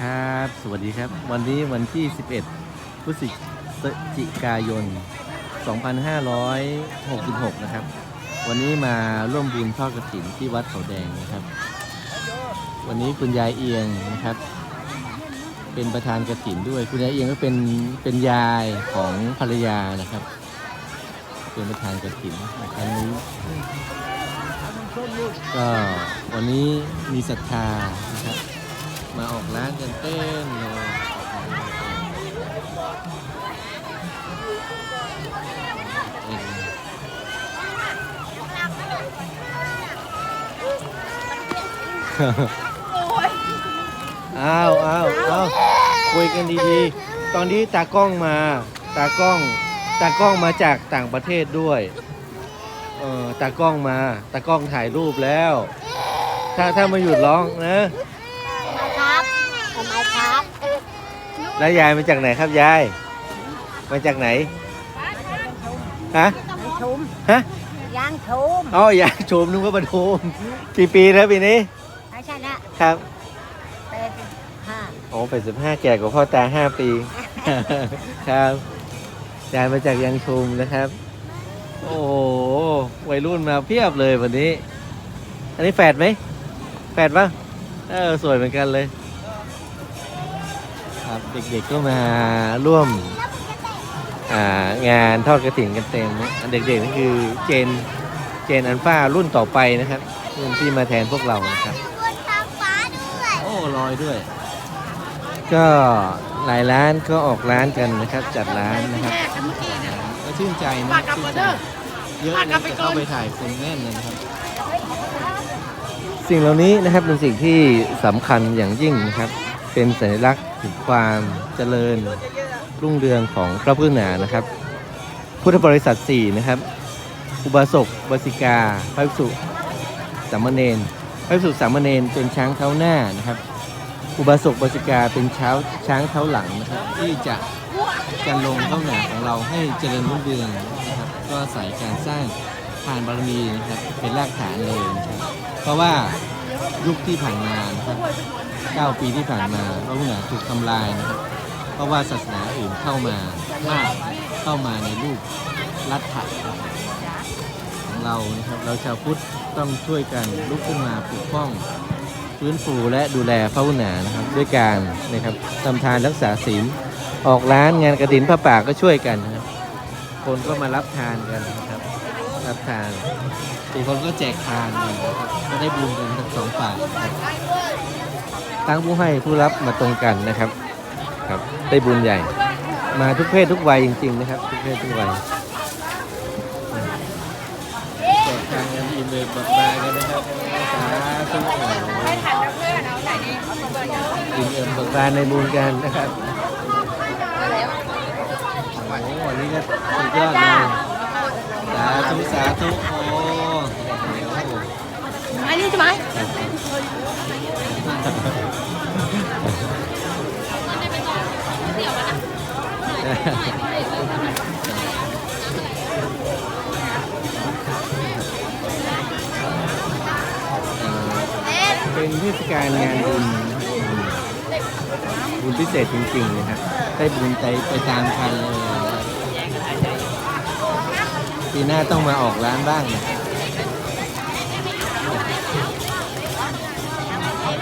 ครับ สวัสดีครับ วันนี้วันที่ 11พฤศจิกายน 2566 นะครับ วันนี้มาร่วมบุญทอดกระถินที่วัดเขาแดงนะครับ วันนี้คุณยายเอียงนะครับ เป็นประธานกระถินด้วย คุณยายเอียงก็เป็นเป็นยายของภรรยานะครับ เป็นประธานกระถินในครั้งนี้ก็วันนี้มีศรัทธานะครับ มาออกร้านกันเต้นเลยเอ็นอ้าวอ้าวอ้าวคุยกันดีๆ ตอนนี้ตากล้องมา ตากล้อง ตากล้องมาจากต่างประเทศด้วย เออตากล้องมา ตากล้องถ่ายรูปแล้ว ถ้าถ้ามาหยุดร้องนะ ทำไมครับทำ ไมครับแล้วยายมาจากไหนครับยาย มาจากไหน ฮะยางชุมฮะยางชุมอ๋อยายชมนึกว่าปทุมกี่ปีแล้วปีนี้ไม่ใช่นะครับเป็นห้าโอ้เป็นสิบห้าแก่กว่าพ่อตาห้าปี ครับยายมาจากยังชุมนะครับ โอ้โหวัยรุ่นมาเพียบเลยวันนี้ อันนี้แฝดไหมแฝดปะเออสวยเหมือนกันเลยครับ เด็กๆก็มาร่วมอ่างานทอดกระถิ่นกันเต็มนะอันเด็กๆนี่คือเจนเจนอันฟ้ารุ่นต่อไปนะครับรุ่นที่มาแทนพวกเรานะครับบนทางฟ้าด้วยโอ้ลอยด้วย ก็หลายร้านก็ออกร้านกันนะครับ จัดร้านนะครับก็ชื่นใจนะชื่นใจเยอะนะจะเข้าไปถ่ายคนแน่นเลยนะครับสิ่งเหล่านี้นะครับเป็นสิ่งที่สำคัญอย่างยิ่งนะครับ เป็นสัญลักษณ์ถึงความเจริญรุ่งเรืองของพระพุทธศาสนานะครับ พุทธบริษัท 4 นะครับ อุบาสกบาสิกา พระภิกษุสามเณรพระภิกษุสามเณรเป็นช้างเท้าหน้านะครับ อุบาสกบาสิกาเป็นเช้าช้างเท้าหลังนะครับ ที่จะกันลงเข้าหนาของเราให้เจริญรุ่งเรืองนะครับ ก็อาศัยการสร้างทานบารมีนะครับเป็นรากฐานเลยนะครับ เพราะว่า ยุคที่ผ่านมานะครับ9ปีที่ผ่านมาพระพุทธศาสนาถูกทำลายนะครับ เพราะว่าศาสนาอื่นเข้ามามากเข้ามาในรูปรัฐะของเรานะครับ เราชาวพุทธต้องช่วยกันลุกขึ้นมาปกป้องฟื้นฟูและดูแลพระพุทธศาสนานะครับ ด้วยการนะครับทำทานรักษาศีลออกร้านงานกระถินพระป่าก็ช่วยกันนะครับคนก็มารับทานกันนะครับ รับทานบางคนก็แจกทานกันนะครับก็ได้บุญกันทั้งสองฝ่ายนะครับทั้งผู้ให้ผู้รับมาตรงกันนะครับ ครับ ได้บุญใหญ่ มาทุกเพศทุกวัยจริง ๆ นะครับ ทุกเพศทุกวัยแจกทานกันอิ่มเอิบเบิกบานกันนะครับสาธุอิ่มเอิบเบิกบานในบุญกันนะครับโอ้โหวันนี้ก็สุดยอดเลย สาธุสาธุโอ้โหอันนี้ใช่ไหมเป็นเทศกาลงานบุญบุญพิเศษจริงๆนะครับได้บุญไปไปตามคันเลยนะครับ ปีหน้าต้องมาออกร้านบ้างนะครับ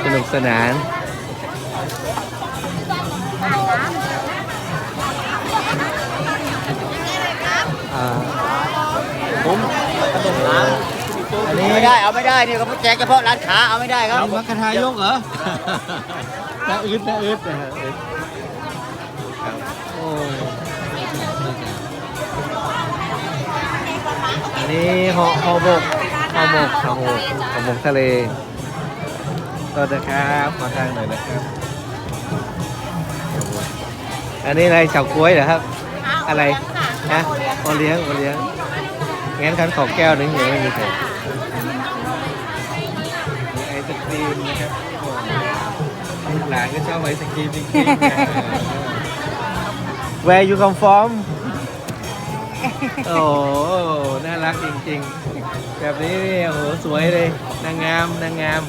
สนุกสนานอ่าผมอันนี้ไม่ได้เอาไม่ได้นี่ก็แจกเฉพาะร้านค้าเอาไม่ได้ครับเป็นมัคคทายกเหรอตาอึดตาอึดนะฮะอึดครับโอ้ย นนี้ห่อห่อหมกห่อหมกห่อหมกห่อหมกทะเลต่อนะครับมาทางหน่อยนะครับ อันนี้อะไรเฉาก๊วยเหรอครับ อะไรฮะโอเลี้ยงโอเลี้ยงงั้นคันขอแก้วหนึงยังไม่มีใครมีไอศครีมนะครับลูกหลานก็ชอบไอศครีมจริงๆนะ Where you come from โอ้น่ารักจริงๆ แบบนี้นี่โอ้โหสวยเลย นางงาม นางงาม